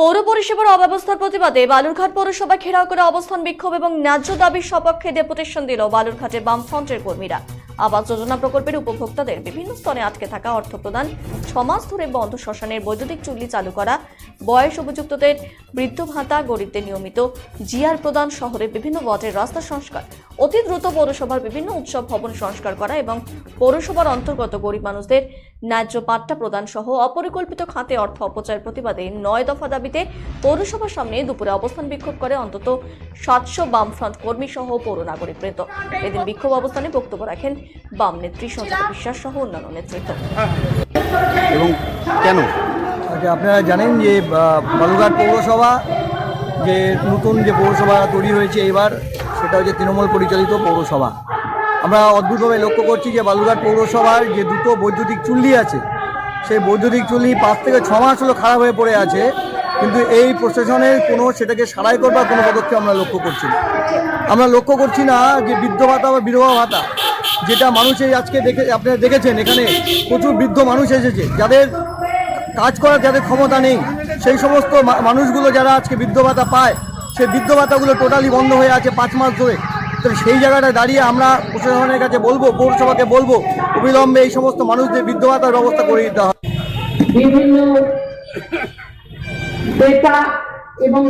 পৌর পরিষেবার অব্যবস্থার প্রতিবাদে বালুরঘাট পৌরসভা ঘেরাও করে অবস্থান বিক্ষোভ এবং ন্যায্য দাবির সপক্ষে ডেপুটেশন দিল বালুরঘাটের বামফ্রন্টের কর্মীরা। আবাস যোজনা প্রকল্পের উপভোক্তাদের বিভিন্ন স্তরে আটকে থাকা অর্থ প্রদান ছমাস ধরে বন্ধ শ্মশানের বৈদ্যুতিক চুল্লি চালু করা, বয়স উপযুক্তদের বৃদ্ধ ভাতা গরিবদের নিয়মিত জিআর প্রদান শহরের বিভিন্ন ওয়ার্ডের রাস্তা সংস্কার। অতি দ্রুত পৌরসভার বিভিন্ন উৎসব ভবন সংস্কার করা এবং পৌরসভার অন্তর্গত গরিব মানুষদের ন্যায্য পাট্টা প্রদান সহ অপরিকল্পিত খাতে অর্থ অপচয়ের প্রতিবাদে নয় দফা দাবিতে পৌরসভার সামনে দুপুরে অবস্থান বিক্ষোভ করে অন্তত সাতশো বামফ্রন্ট কর্মী সহ পৌর নাগরিক বৃন্দ এদিন বিক্ষোভ অবস্থানে বক্তব্য রাখেন বাম নেত্রী সঞ্চিতা বিশ্বাস সহ অন্যান্য নেতৃত্ব। এবং কেন? আচ্ছা আপনারা জানেন যে আহ, বালুরঘাট পৌরসভা যে নতুন যে পৌরসভা তৈরি হয়েছে এবার, সেটা হচ্ছে তৃণমূল পরিচালিত পৌরসভা। আমরা অদ্ভুতভাবে লক্ষ্য করছি যে বালুরঘাট পৌরসভার যে দুটো বৈদ্যুতিক চুল্লি আছে, সেই বৈদ্যুতিক চুল্লি পাঁচ থেকে ছ মাস হলো খারাপ হয়ে পড়ে আছে, কিন্তু এই প্রশাসনের কোনো সেটাকে সারাই করবার কোনো পদক্ষেপ আমরা লক্ষ্য করছি না। আমরা লক্ষ্য করছি না যে বৃদ্ধ ভাতা বা বিধবা ভাতা, যেটা মানুষের আজকে দেখে, আপনারা দেখেছেন এখানে প্রচুর বৃদ্ধ মানুষ এসেছে, যাদের কাজ করার যাদের ক্ষমতা নেই সেই সমস্ত মানুষগুলো যারা আজকে বৃদ্ধ ভাতা পায়, সেই বৃদ্ধ ভাতাগুলো টোটালি বন্ধ হয়ে আছে পাঁচ মাস ধরে। তো সেই জায়গাটা দাঁড়িয়ে আমরা প্রশাসনের কাছে বলব, পৌরসভাকে বলব, অবিলম্বে এই সমস্ত মানুষদের বৃদ্ধ ভাতার ব্যবস্থা করে দিতে হবে। বিভিন্ন এবং